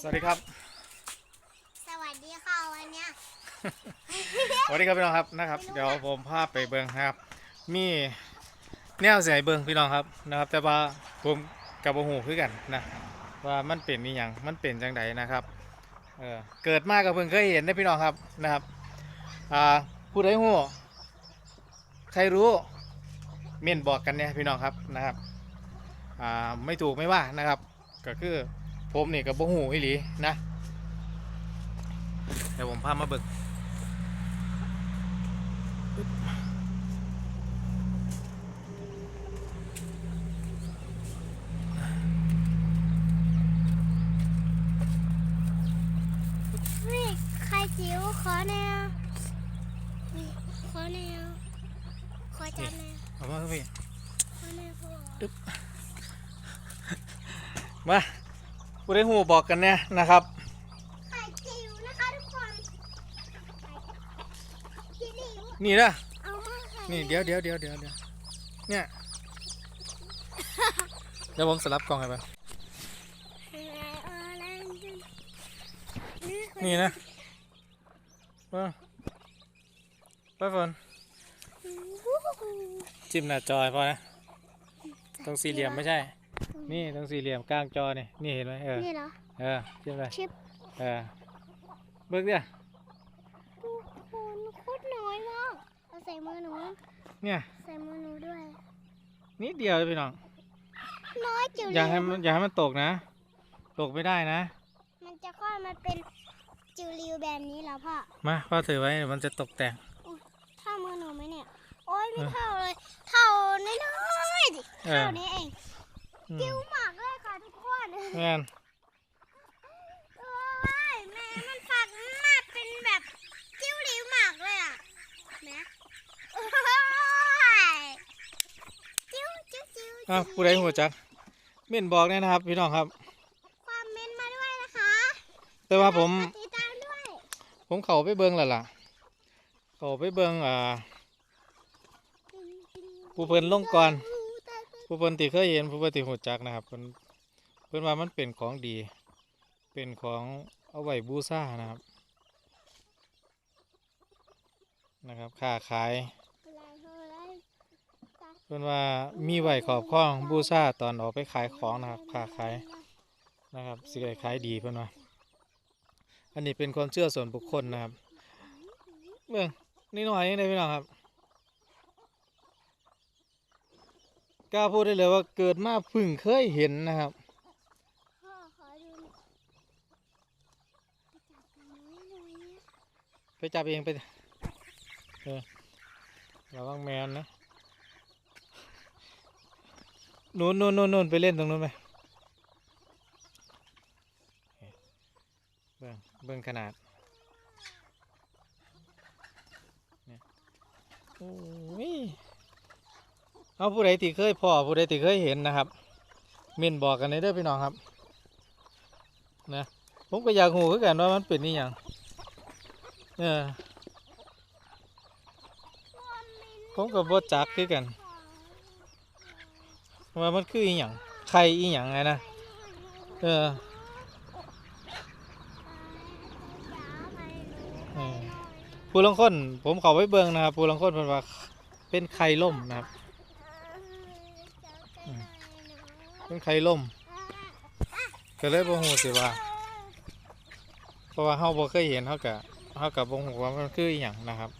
สวัสดีครับ สวัสดีค่ะวันเนี้ยสวัสดีครับพี่น้องครับนะครับ เดี๋ยวผมพาไปเบิ้งนะครับ มีแนวเสียเบิ้งพี่น้องครับนะครับ แต่ว่าผมกับโอหูคือกันนะว่ามันเป็นนี่ยังมันเป็นจังไดนะครับเออเกิดมากับเพิ่งเคยเห็นได้พี่น้องครับนะครับอ่าผู้ใดหูใครรู้เม่นบอกกันเนี่ยพี่น้องครับนะครับอ่าไม่ถูกไม่ว่านะครับ ก็คือ ผมนี่กับโอหูอีหลีนะ เดี๋ยวผมพามาเบิกนี่ใครจิ๋วขอแนวนี่ขอแนว ขอจับแนวเอามาครับพี่ขอแนวพ่อ มา ผู้ได้หูบอกกันเนี่ยนะครับไข่จิ๋วนะคะทุกคนจิ๋วนี่นะเอามาให้นี่เดี๋ยวเดี๋ยวเดี๋ยวเดี๋ยวเดี๋ยวเนี่ยเดี๋ยวผมสลับกล้องให้ไปนี่นะว่าไปฝนจิ้มหน้าจอยพอนะตรงสี่เหลี่ยมไม่ใช่ นี่ตรงสี่เหลี่ยมกลางจอนี่นี่เห็นไหมเออนี่เหรอ เออจิ้มเลยชิปเออเบิกเนี่ยทุกคนโคตรน้อยมากเอาใส่มือหนู เนี่ย ใส่มือหนูด้วย นิดเดียวเลยพี่น้อง น้อยจิ๋วอย่าให้มันอย่าให้มันตกนะ ตกไม่ได้นะ มันจะค่อยมาเป็นจิ๋วริวแบบนี้แล้วพ่อ มาพ่อถือไว้เดี๋ยวมันจะตกแต่งเท่ามือหนูไหมเนี่ย โอ้ยไม่เออเท่าเลย เท่าน้อยๆดิเออเท่านี้เอง อืมจิ้วหมากเลยค่ะทุกคนแม่นโอ้ยแม่มันฝักมาเป็นแบบจิ้วหลิวหมากเลยอะแม่โอ้ยจิ้วจิ้วจิ้วอ้าวผู้ใดหัวจักเม่นบอกเนี่ยนะครับ พี่น้องครับ ความเม้นต์มาด้วยนะคะแต่ว่าผมกดติดตามด้วยผมเข้าไปเบิ่งแล้วล่ะ เข้าไปเบิ่งอ่าผู้เพิ่นลงก่อน ผู้เพิ่นที่เคยเห็นผู้เพิ่นที่หัวจักนะครับเพิ่นเพิ่นว่ามันเป็นของดี เป็นของเอาไว้บูชานะครับ นะครับค้าขายเพิ่นว่ามีไหวขอบครองบูชาตอนออกไปขายของนะครับค้าขายนะครับสิได้ขายดีเพิ่นว่าอันนี้เป็นความเชื่อส่วนบุคคลนะครับเบิ่งนี่หน่อยนี่ได้พี่น้องครับ กล้าพูดได้เลยว่าเกิดมาเพึ่งเคยเห็นนะครับ พ่อขอดูหน่อยไปจับมันไว้หน่อยไปจับเองไปเออระวังแมนนะนู่นนู่นนู่นนู่นไปเล่นตรงนู้นไปเบิ่งเบิ่งขนาดเนี่ยโอ้ย เอาผู้ใดที่เคยพอผู้ใดที่เคยเห็นนะครับเม่นบอกกันในเด้อพี่น้องครับนะผมก็อยากหูคือกันว่ามันเป็นนี่ยังเออผมก็บ่จักคือกัน ว่ามันคืออีหยังไข่อีหยังไงนะเออผู้ลางคนผมข้าไปเบิงนะครับผู้ลางคนเพิ่นว่าเป็นไข่ล่มนะครับ อืม เป็นไข่ล่มก็เลยบ่ฮู้สิว่า เพราะว่าเฮาบ่เคยเห็นเฮาก็เฮาก็บ่ฮู้ว่ามันคืออีหยังนะครับ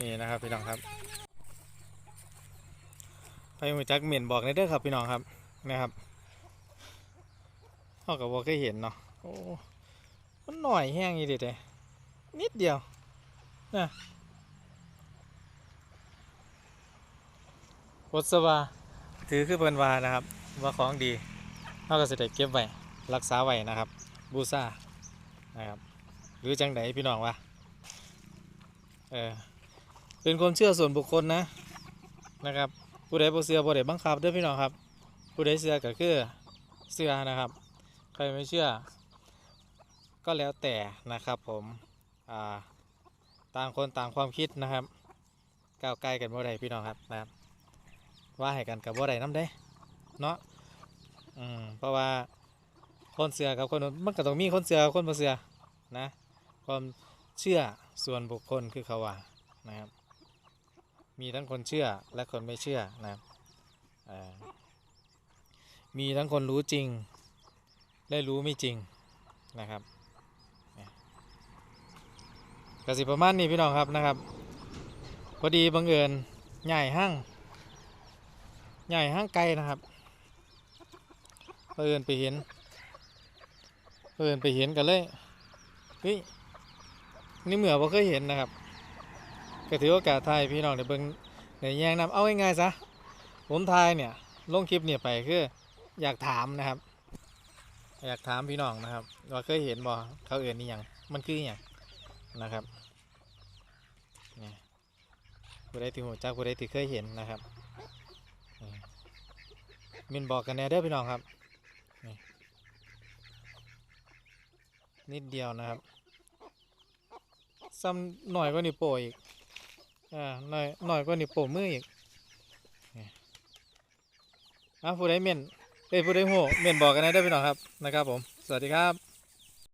นี่นะครับพี่น้องครับไปมือจักเหม็นบอกในเด้อครับพี่น้องครับนะครับเขากับบอกเคยเห็นเนาะโอ้มันหน่อยแห้งอีเด็ดเลย นิดเดียวนะวดสวาถือคือเพิ่นวานะครับ ว่าของดีเขาก็จะได้เก็บไว้รักษาไว้นะครับ บูซานะครับ หรือจังไดพี่น้องวะเออเป็นความเชื่อส่วนบุคคลนะนะครับ ผู้ใดบ่เชื่อบ่ได้บังคับเด้อพี่น้องครับ ผู้ใดเชื่อก็คือเชื่อนะครับ ใครไม่เชื่อ ก็แล้วแต่นะครับผม ต่างคนต่างความคิดนะครับ ก้าวไกลกันบ่ได้พี่น้องครับนะครับ ว่าให้กันกับบ่ได้น้ำได้เนาะอืมเพราะว่าคนเสือกับคนมันก็ต้องมีคนเสือกับคนบ่เสือนะ ความเชื่อส่วนบุคคลคือเขาว่านะครับ มีทั้งคนเชื่อและคนไม่เชื่อนะครับมีทั้งคนรู้จริง และรู้ไม่จริงนะครับ กสิประมาณนี้พี่น้องครับนะครับพอดีบังเอิญใหญ่ห้างใหญ่ห้างไกลนะครับบังเอิญไปเห็นบังเอิญไปเห็นกันเลยเฮ้ยนี่เหมือบ่เคยเห็นนะครับก็ถือโอกาสถ่ายพี่น้องในเบิ่งในแย่งนำเอาง่ายๆซะผมถ่ายเนี่ยลงคลิปเนี่ยไปคืออยากถามนะครับ อยากถามพี่น้องนะครับว่าเคยเห็นบ่เขาเอื่นนี่ยังมันคืออย่าง นะครับนี่ผู้ใดที่หูจักผู้ใดที่เคยเห็นนะครับมินบอกกันแน่เด้อพี่น้องครับนี่นิดเดียวนะครับซ้ำหน่อยก็นิโป้อีกอ่าหน่อยหน่อยก็นี่วโป้มืออีกอะผู้ใดเม่นเอ้ยผู้ใดโหเม่นบอกกันแนะได้อพี่น้องครับนะครับผม สวัสดีครับ